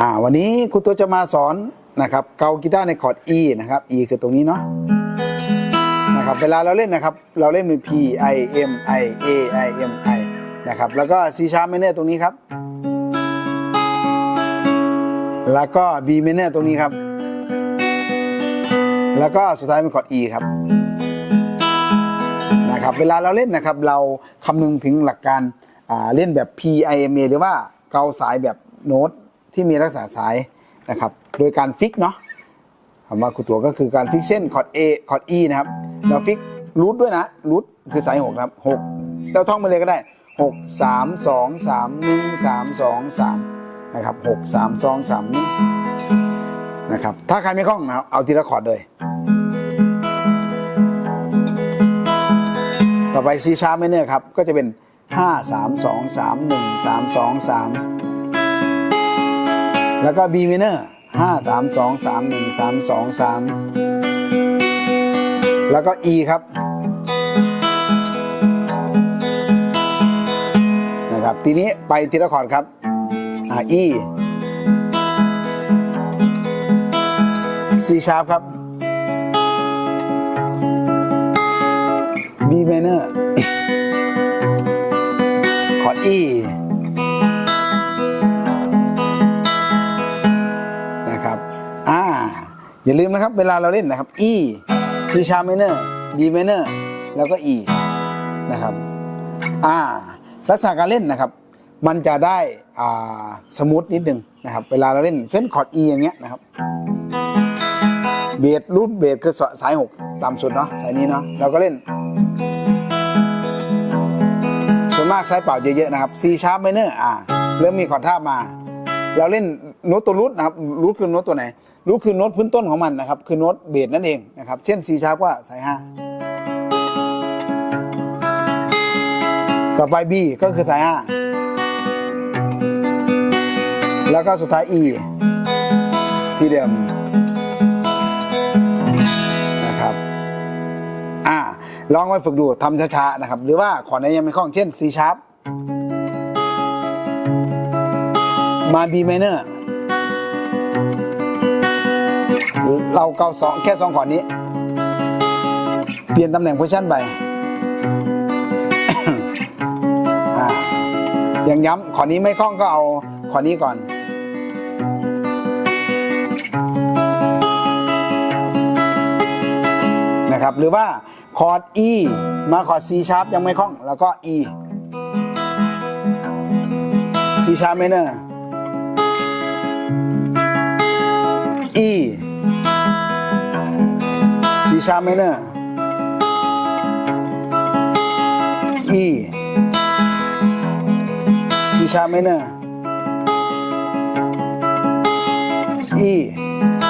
อ่าวันนี้ครูตัวจะมาสอนนะครับเกากีตาร์ในคอร์ด E นะครับ E คือตรงนี้เนาะนะครับเวลาเราเล่นนะครับเราเล่นเป็น P I M I A I M I นะครับแล้วก็ C sharp minor ตรงนี้ครับ แล้วก็ B minor ตรงนี้ครับ แล้วก็สุดท้ายเป็นคอร์ด E ครับนะครับเวลาเราเล่นนะครับเราคำนึงถึงหลักการอ่าเล่นแบบ P I M A หรือว่าเกาสายแบบโน้ต ที่มีลักษณะสายนะครับ โดยการฟิกเนาะคำว่าคูตัวก็คือการฟิกเส้นคอร์ด A คอร์ด E นะครับ เราฟิกรูทด้วยนะรูทคือสายหกนะครับหกเราท่องไปเลยก็ได้หกสามสองสามหนึ่งสามสองสามนะครับหกสามสองสามหนึ่งนะครับ ถ้าใครไม่คล่องนะครับ เอาทีละคอร์ดเลย ต่อไป C sharp minor ครับ ก็จะเป็น5 3 2 3 1 3 2 3 แล้วก็ B minor 5 3 2 3 1 3 2 3แล้วก็ E ครับนะครับทีนี้ไปทีละคอร์ดครับอ่า E C sharp ครับ B minor คอร์ด E อย่าลืมนะครับ เวลาเราเล่นนะครับ E C sharp minor B minor แล้วก็ E นะครับอ่าลักษณะการเล่นนะครับ มันจะได้อ่าสมูทนิดนึงนะครับ เวลาเราเล่นเส้นคอร์ด E อย่างเงี้ยนะครับเบสรูทเบสคือสายหกต่ำสุดเนาะสายนี้เนาะเราก็เล่น ส่วนมากสายเป่าเยอะๆนะครับ C sharp minor อ่าเริ่มมีคอร์ดท่ามา เราเล่น โน้ตตัวรูทนะครับรูทคือโน้ตตัวไหนรูทคือโน้ตพื้นต้นของมันนะครับ คือโน้ตเบสนั่นเองนะครับ เช่น C sharp ก็สายห้าต่อไป B ก็คือสายห้าแล้วก็สุดท้าย E ที่เดิมนะครับอ่าลองไปฝึกดูทำช้าๆนะครับ หรือว่าขอไหนยังไม่คล่องเช่น C sharp มา B minor เราเกาสองแค่สองขอนี้ เปลี่ยนตำแหน่งโพชันไปอย่างย้ำขอนี้ไม่คล่องก็เอาขอนี้ก่อน นะครับ หรือว่าคอร์ด E มาคอร์ด C sharp ยังไม่คล่อง แล้วก็ E C sharp minor E C sharp minor E C sharp minor E นะครับ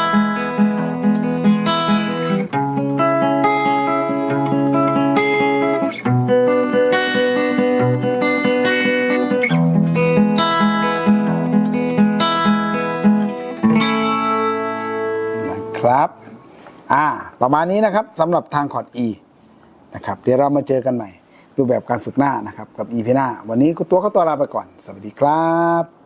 อ่า ประมาณนี้นะครับสำหรับทางคอร์ด E นะครับ เดี๋ยวเรามาเจอกันใหม่ รูปแบบการฝึกหน้านะครับ กับ E พีหน้า วันนี้ก็ตัวเข้าตัวลาไปก่อน สวัสดีครับ